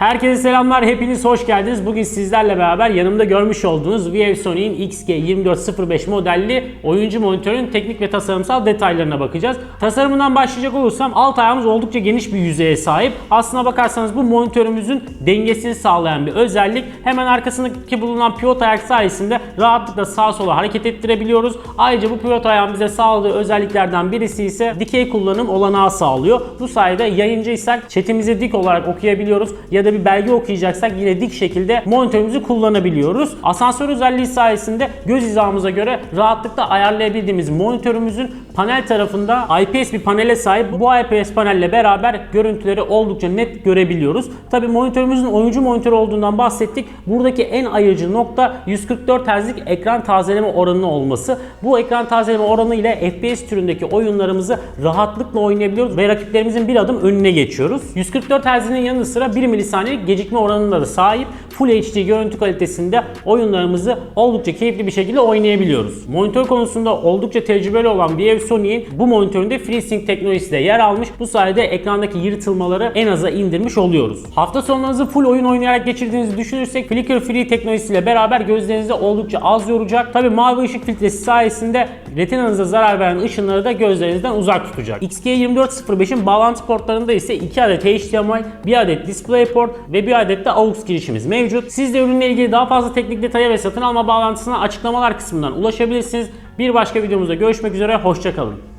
Herkese selamlar, hepiniz hoş geldiniz. Bugün sizlerle beraber yanımda görmüş olduğunuz ViewSony'in XG2405 modelli oyuncu monitörün teknik ve tasarımsal detaylarına bakacağız. Tasarımından başlayacak olursam alt ayağımız oldukça geniş bir yüzeye sahip. Aslına bakarsanız bu monitörümüzün dengesini sağlayan bir özellik. Hemen arkasındaki bulunan pivot ayak sayesinde rahatlıkla sağa sola hareket ettirebiliyoruz. Ayrıca bu pivot ayağın bize sağladığı özelliklerden birisi ise dikey kullanım olanağı sağlıyor. Bu sayede yayıncıysak chatimizi dik olarak okuyabiliyoruz ya da bir belge okuyacaksak yine dik şekilde monitörümüzü kullanabiliyoruz. Asansör özelliği sayesinde göz hizamıza göre rahatlıkla ayarlayabildiğimiz monitörümüzün panel tarafında IPS bir panele sahip. Bu IPS panelle beraber görüntüleri oldukça net görebiliyoruz. Tabi monitörümüzün oyuncu monitörü olduğundan bahsettik. Buradaki en ayırıcı nokta 144 Hz'lik ekran tazeleme oranı olması. Bu ekran tazeleme oranı ile FPS türündeki oyunlarımızı rahatlıkla oynayabiliyoruz ve rakiplerimizin bir adım önüne geçiyoruz. 144 Hz'nin yanı sıra 1 milisaniyelik gecikme oranına da sahip. Full HD görüntü kalitesinde oyunlarımızı oldukça keyifli bir şekilde oynayabiliyoruz. Monitör konusunda oldukça tecrübeli olan ViewSony'in bu monitöründe FreeSync teknolojisi de yer almış. Bu sayede ekrandaki yırtılmaları en aza indirmiş oluyoruz. Hafta sonlarınızı full oyun oynayarak geçirdiğinizi düşünürsek Flicker Free teknolojisiyle beraber gözlerinizi oldukça az yoracak. Tabi mavi ışık filtresi sayesinde retinanıza zarar veren ışınları da gözlerinizden uzak tutacak. XG2405'in bağlantı portlarında ise 2 adet HDMI, 1 adet DisplayPort ve 1 adet de AUX girişimiz mevcut. Siz de ürünle ilgili daha fazla teknik detaya ve satın alma bağlantısına açıklamalar kısmından ulaşabilirsiniz. Bir başka videomuzda görüşmek üzere, hoşçakalın.